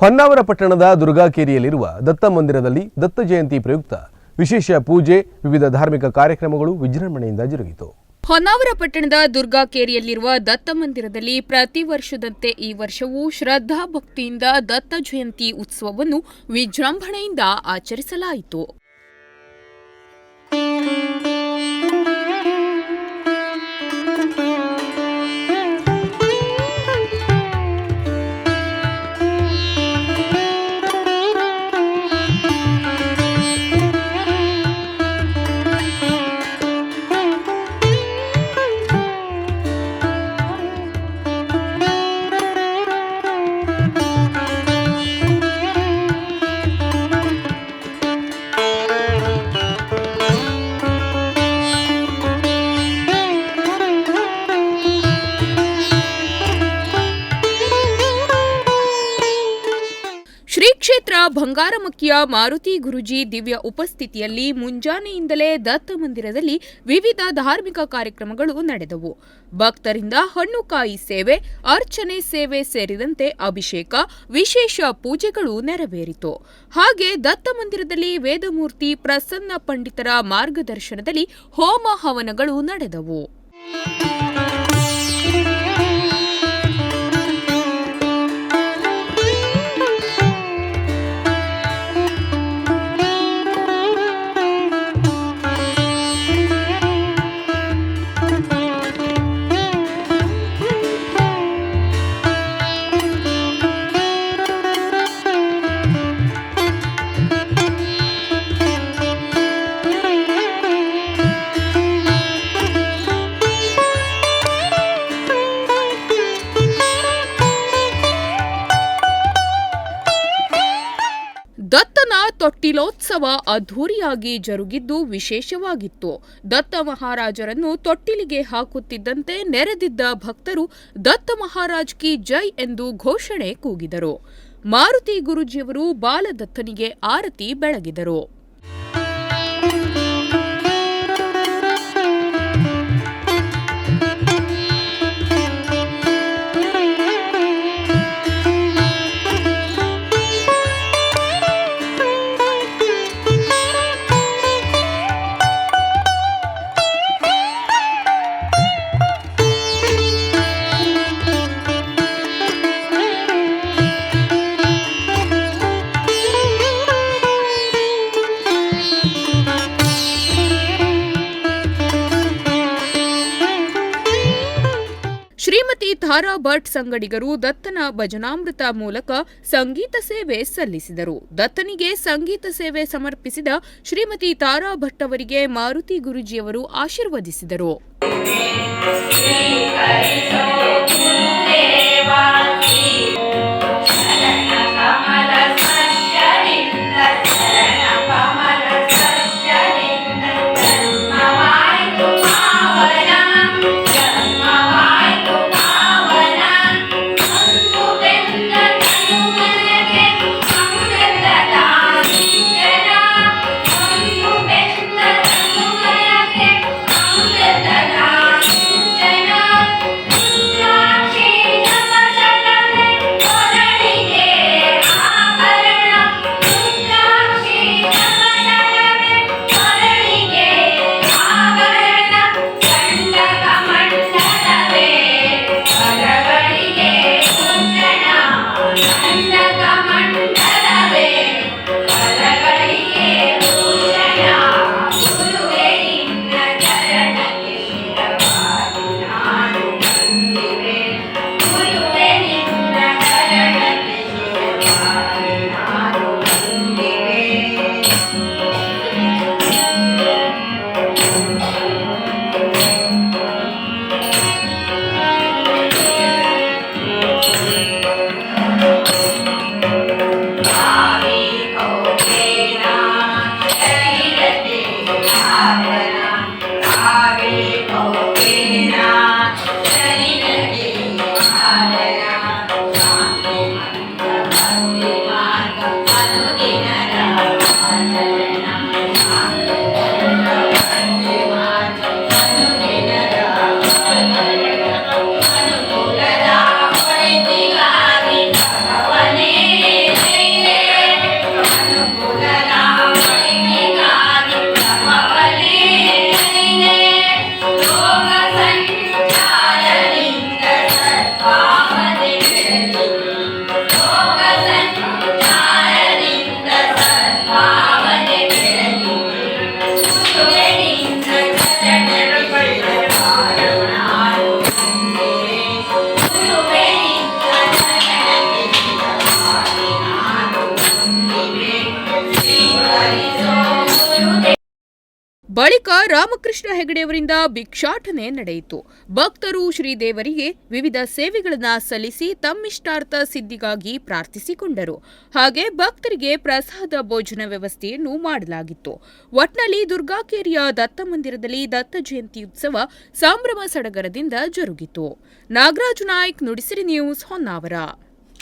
ಹೊನ್ನಾವರ ಪಟ್ಟಣದ ದುರ್ಗಾಕೇರಿಯಲ್ಲಿರುವ ದತ್ತ ಮಂದಿರದಲ್ಲಿ ದತ್ತ ಜಯಂತಿ ಪ್ರಯುಕ್ತ ವಿಶೇಷ ಪೂಜೆ, ವಿವಿಧ ಧಾರ್ಮಿಕ ಕಾರ್ಯಕ್ರಮಗಳು ವಿಜೃಂಭಣೆಯಿಂದ ಜರುಗಿತು. ಹೊನ್ನಾವರ ಪಟ್ಟಣದ ದುರ್ಗಾಕೇರಿಯಲ್ಲಿರುವ ದತ್ತ ಮಂದಿರದಲ್ಲಿ ಪ್ರತಿ ವರ್ಷದಂತೆ ಈ ವರ್ಷವೂ ಶ್ರದ್ಧಾ ಭಕ್ತಿಯಿಂದ ದತ್ತ ಜಯಂತಿ ಉತ್ಸವವನ್ನು ವಿಜೃಂಭಣೆಯಿಂದ ಆಚರಿಸಲಾಯಿತು. ಬಂಗಾರಮಕ್ಕಿಯ ಮಾರುತಿ ಗುರುಜಿ ದಿವ್ಯ ಉಪಸ್ಥಿತಿಯಲ್ಲಿ ಮುಂಜಾನೆಯಿಂದಲೇ ದತ್ತ ಮಂದಿರದಲ್ಲಿ ವಿವಿಧ ಧಾರ್ಮಿಕ ಕಾರ್ಯಕ್ರಮಗಳು ನಡೆದವು. ಭಕ್ತರಿಂದ ಹಣ್ಣುಕಾಯಿ ಸೇವೆ, ಅರ್ಚನೆ ಸೇವೆ ಸೇರಿದಂತೆ ಅಭಿಷೇಕ, ವಿಶೇಷ ಪೂಜೆಗಳು ನೆರವೇರಿತು. ಹಾಗೆ ದತ್ತ ಮಂದಿರದಲ್ಲಿ ವೇದಮೂರ್ತಿ ಪ್ರಸನ್ನ ಪಂಡಿತರ ಮಾರ್ಗದರ್ಶನದಲ್ಲಿ ಹೋಮ ಹವನಗಳು ನಡೆದವು. ತೊಟ್ಟಿಲೋತ್ಸವ ಅದ್ಧೂರಿಯಾಗಿ ಜರುಗಿದ್ದು ವಿಶೇಷವಾಗಿತ್ತು. ದತ್ತ ಮಹಾರಾಜರನ್ನು ತೊಟ್ಟಿಲಿಗೆ ಹಾಕುತ್ತಿದ್ದಂತೆ ನೆರೆದಿದ್ದ ಭಕ್ತರು ದತ್ತ ಮಹಾರಾಜ್ ಕಿ ಜೈ ಎಂದು ಘೋಷಣೆ ಕೂಗಿದರು. ಮಾರುತಿ ಗುರುಜಿಯವರು ಬಾಲದತ್ತನಿಗೆ ಆರತಿ ಬೆಳಗಿದರು. ಶ್ರೀಮತಿ ಭಟ್ ಸಂಗಡಿಗರು ದತ್ತನ ಭಜನಾಮೃತ ಮೂಲಕ ಸಂಗೀತ ಸೇವೆ ಸಲ್ಲಿಸಿದರು. ದತ್ತನಿಗೆ ಸಂಗೀತ ಸೇವೆ ಸಮರ್ಪಿಸಿದ ಶ್ರೀಮತಿ ತಾರಾ ಭಟ್ ಅವರಿಗೆ ಮಾರುತಿ ಗುರುಜಿಯವರು ಆಶೀರ್ವದಿಸಿದರು. ಬಳಿಕ ರಾಮಕೃಷ್ಣ ಹೆಗಡೆಯವರಿಂದ ಭಿಕ್ಷಾಟನೆ ನಡೆಯಿತು. ಭಕ್ತರು ಶ್ರೀದೇವರಿಗೆ ವಿವಿಧ ಸೇವೆಗಳನ್ನು ಸಲ್ಲಿಸಿ ತಮ್ಮಿಷ್ಟಾರ್ಥ ಸಿದ್ಧಿಗಾಗಿ ಪ್ರಾರ್ಥಿಸಿಕೊಂಡರು. ಹಾಗೆ ಭಕ್ತರಿಗೆ ಪ್ರಸಾದ ಭೋಜನ ವ್ಯವಸ್ಥೆಯನ್ನು ಮಾಡಲಾಗಿತ್ತು. ಒಟ್ನಲ್ಲಿ ದುರ್ಗಾಕೇರಿಯ ದತ್ತ ಮಂದಿರದಲ್ಲಿ ದತ್ತ ಜಯಂತಿ ಉತ್ಸವ ಸಂಭ್ರಮ ಸಡಗರದಿಂದ ಜರುಗಿತು. ನಾಗರಾಜು ನಾಯ್ಕ್ ನುಡಿಸಿರಿ ನ್ಯೂಸ್ ಹೊನ್ನಾವರ.